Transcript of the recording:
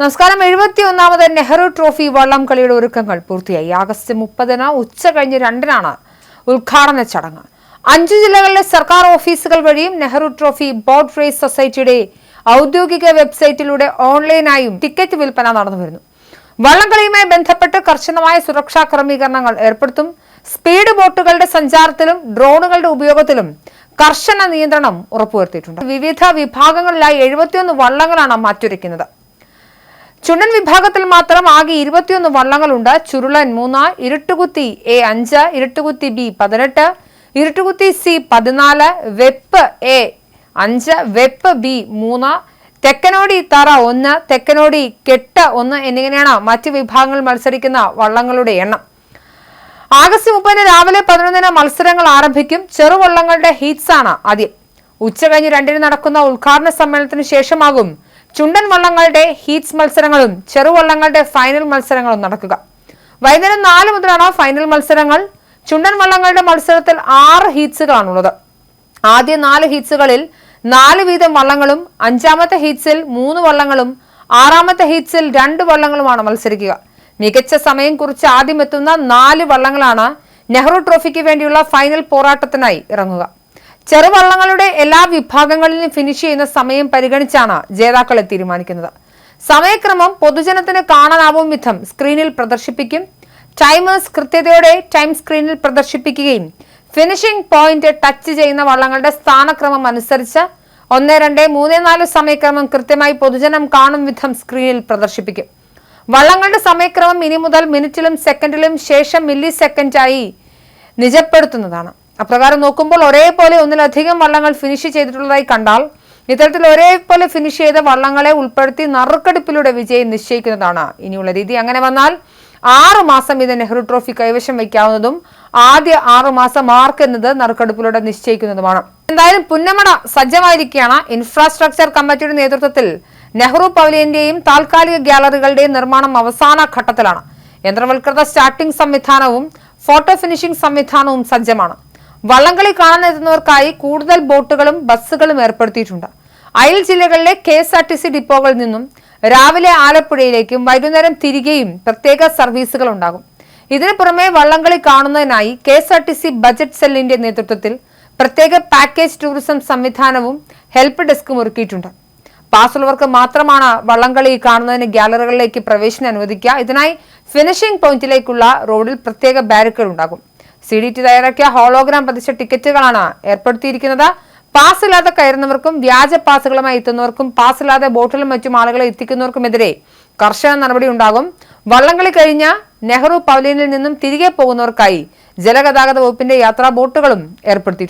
നമസ്കാരം. എഴുപത്തി ഒന്നാമത് നെഹ്റു ട്രോഫി വള്ളം കളിയുടെ ഒരുക്കങ്ങൾ പൂർത്തിയായി. ആഗസ്റ്റ് മുപ്പതിന് ഉച്ച കഴിഞ്ഞ് രണ്ടിനാണ് ഉദ്ഘാടന ചടങ്ങ്. അഞ്ചു ജില്ലകളിലെ സർക്കാർ ഓഫീസുകൾ വഴിയും നെഹ്റു ട്രോഫി ബോട്ട് റേസ് സൊസൈറ്റിയുടെ ഔദ്യോഗിക വെബ്സൈറ്റിലൂടെ ഓൺലൈനായും ടിക്കറ്റ് വിൽപ്പന നടന്നു വരുന്നു. വള്ളംകളിയുമായി ബന്ധപ്പെട്ട് കർശനമായ സുരക്ഷാ ക്രമീകരണങ്ങൾ ഏർപ്പെടുത്തും. സ്പീഡ് ബോട്ടുകളുടെ സഞ്ചാരത്തിലും ഡ്രോണുകളുടെ ഉപയോഗത്തിലും കർശന നിയന്ത്രണം ഉറപ്പുവരുത്തിയിട്ടുണ്ട്. വിവിധ വിഭാഗങ്ങളിലായി എഴുപത്തിയൊന്ന് വള്ളങ്ങളാണ് മാറ്റുരയ്ക്കുന്നത്. ചുണ്ടൻ വിഭാഗത്തിൽ മാത്രം ആകെ ഇരുപത്തിയൊന്ന് വള്ളങ്ങളുണ്ട്. ചുരുളൻ മൂന്ന് ഇരുട്ടുകുത്തി എ അഞ്ച് ഇരുട്ടുകുത്തി ബി പതിനെട്ട് ഇരുട്ടുകുത്തി സി പതിനാല് വെപ്പ് എ അഞ്ച് വെപ്പ് ബി മൂന്ന് തെക്കനോടി തറ ഒന്ന് തെക്കനോടി കെട്ട് ഒന്ന് എന്നിങ്ങനെയാണ് മറ്റ് വിഭാഗങ്ങൾ മത്സരിക്കുന്ന വള്ളങ്ങളുടെ എണ്ണം. ആഗസ്റ്റ് മുപ്പതിന് രാവിലെ പതിനൊന്നിന് മത്സരങ്ങൾ ആരംഭിക്കും. ചെറുവള്ളങ്ങളുടെ ഹീറ്റ്സ് ആണ് ആദ്യം. ഉച്ച കഴിഞ്ഞ് രണ്ടിന് നടക്കുന്ന ഉദ്ഘാടന സമ്മേളനത്തിന് ശേഷമാകും ചുണ്ടൻ വള്ളങ്ങളുടെ ഹീറ്റ്സ് മത്സരങ്ങളും ചെറുവള്ളങ്ങളുടെ ഫൈനൽ മത്സരങ്ങളും നടക്കുക. വൈകുന്നേരം നാല് മുതലാണ് ഫൈനൽ മത്സരങ്ങൾ. ചുണ്ടൻ വള്ളങ്ങളുടെ മത്സരത്തിൽ ആറ് ഹീറ്റ്സുകളാണുള്ളത് ആദ്യ നാല് ഹീറ്റ്സുകളിൽ നാല് വീതം വള്ളങ്ങളും അഞ്ചാമത്തെ ഹീറ്റ്സിൽ മൂന്ന് വള്ളങ്ങളും ആറാമത്തെ ഹീറ്റ്സിൽ രണ്ട് വള്ളങ്ങളുമാണ് മത്സരിക്കുക. മികച്ച സമയം കുറിച്ച് ആദ്യം എത്തുന്ന നാല് വള്ളങ്ങളാണ് നെഹ്റു ട്രോഫിക്ക് വേണ്ടിയുള്ള ഫൈനൽ പോരാട്ടത്തിനായി ഇറങ്ങുക. ചെറുവള്ളങ്ങളുടെ എല്ലാ വിഭാഗങ്ങളിലും ഫിനിഷ് ചെയ്യുന്ന സമയം പരിഗണിച്ചാണ് ജേതാക്കളെ തീരുമാനിക്കുന്നത്. സമയക്രമം പൊതുജനത്തിന് കാണാനാവും വിധം സ്ക്രീനിൽ പ്രദർശിപ്പിക്കും. ടൈമേഴ്സ് കൃത്യതയോടെ ടൈം സ്ക്രീനിൽ പ്രദർശിപ്പിക്കുകയും ഫിനിഷിംഗ് പോയിന്റ് ടച്ച് ചെയ്യുന്ന വള്ളങ്ങളുടെ സ്ഥാനക്രമം അനുസരിച്ച് ഒന്ന് രണ്ട് മൂന്ന് നാല് സമയക്രമം കൃത്യമായി പൊതുജനം കാണും വിധം സ്ക്രീനിൽ പ്രദർശിപ്പിക്കും. വള്ളങ്ങളുടെ സമയക്രമം ഇനി മുതൽ മിനിറ്റിലും സെക്കൻഡിലും ശേഷം മില്ലി സെക്കൻഡായി നിജപ്പെടുത്തുന്നതാണ്. അപ്രകാരം നോക്കുമ്പോൾ ഒരേപോലെ ഒന്നിലധികം വള്ളങ്ങൾ ഫിനിഷ് ചെയ്തിട്ടുള്ളതായി കണ്ടാൽ ഇത്തരത്തിൽ ഒരേപോലെ ഫിനിഷ് ചെയ്ത വള്ളങ്ങളെ ഉൾപ്പെടുത്തി നറുക്കെടുപ്പിലൂടെ വിജയം നിശ്ചയിക്കുന്നതാണ്. ഇനിയുള്ള രീതി അങ്ങനെ വന്നാൽ ആറു മാസം ഇത് നെഹ്റു ട്രോഫി കൈവശം വയ്ക്കാവുന്നതും ആദ്യ ആറു മാസം മാർക്ക് എന്നത് നറുക്കെടുപ്പിലൂടെ നിശ്ചയിക്കുന്നതുമാണ്. എന്തായാലും പുന്നമട സജ്ജമായിരിക്കുകയാണ് ഇൻഫ്രാസ്ട്രക്ചർ കമ്മിറ്റിയുടെ നേതൃത്വത്തിൽ. നെഹ്റു പവലിയന്റെയും താൽക്കാലിക ഗ്യാലറികളുടെയും നിർമ്മാണം അവസാന ഘട്ടത്തിലാണ്. യന്ത്രവൽകൃത സ്റ്റാർട്ടിംഗ് സംവിധാനവും ഫോട്ടോ ഫിനിഷിംഗ് സംവിധാനവും സജ്ജമാണ്. വള്ളംകളി കാണാനെത്തുന്നവർക്കായി കൂടുതൽ ബോട്ടുകളും ബസ്സുകളും ഏർപ്പെടുത്തിയിട്ടുണ്ട്. അയൽ ജില്ലകളിലെ K S R T C ഡിപ്പോകളിൽ നിന്നും രാവിലെ ആലപ്പുഴയിലേക്കും വൈകുന്നേരം തിരികെയും പ്രത്യേക സർവീസുകൾ ഉണ്ടാകും. ഇതിനു പുറമെ വള്ളംകളി കാണുന്നതിനായി K S R T C budget സെല്ലിന്റെ നേതൃത്വത്തിൽ പ്രത്യേക പാക്കേജ് ടൂറിസം സംവിധാനവും ഹെൽപ്പ് ഡെസ്കും ഒരുക്കിയിട്ടുണ്ട്. പാസ്സുള്ളവർക്ക് മാത്രമാണ് വള്ളംകളി കാണുന്നതിന് ഗ്യാലറികളിലേക്ക് പ്രവേശനം അനുവദിക്കുക. ഇതിനായി ഫിനിഷിംഗ് പോയിന്റിലേക്കുള്ള റോഡിൽ പ്രത്യേക ബാരിക്കേഡ് ഉണ്ടാകും. സി ഡി ടി തയ്യാറാക്കിയ ഹോളോഗ്രാം പതിച്ച ടിക്കറ്റുകളാണ് ഏർപ്പെടുത്തിയിരിക്കുന്നത്. പാസ് ഇല്ലാതെ കയറുന്നവർക്കും വ്യാജ പാസുകളുമായി എത്തുന്നവർക്കും പാസ് ഇല്ലാതെ ബോട്ടിലും മറ്റും ആളുകളെ എത്തിക്കുന്നവർക്കുമെതിരെ കർശന നടപടി ഉണ്ടാകും. വള്ളംകളി കഴിഞ്ഞ നെഹ്റു പവലിയനിൽ നിന്നും തിരികെ പോകുന്നവർക്കായി ജലഗതാഗത വകുപ്പിന്റെ യാത്രാ ബോട്ടുകളും ഏർപ്പെടുത്തിയിട്ടുണ്ട്.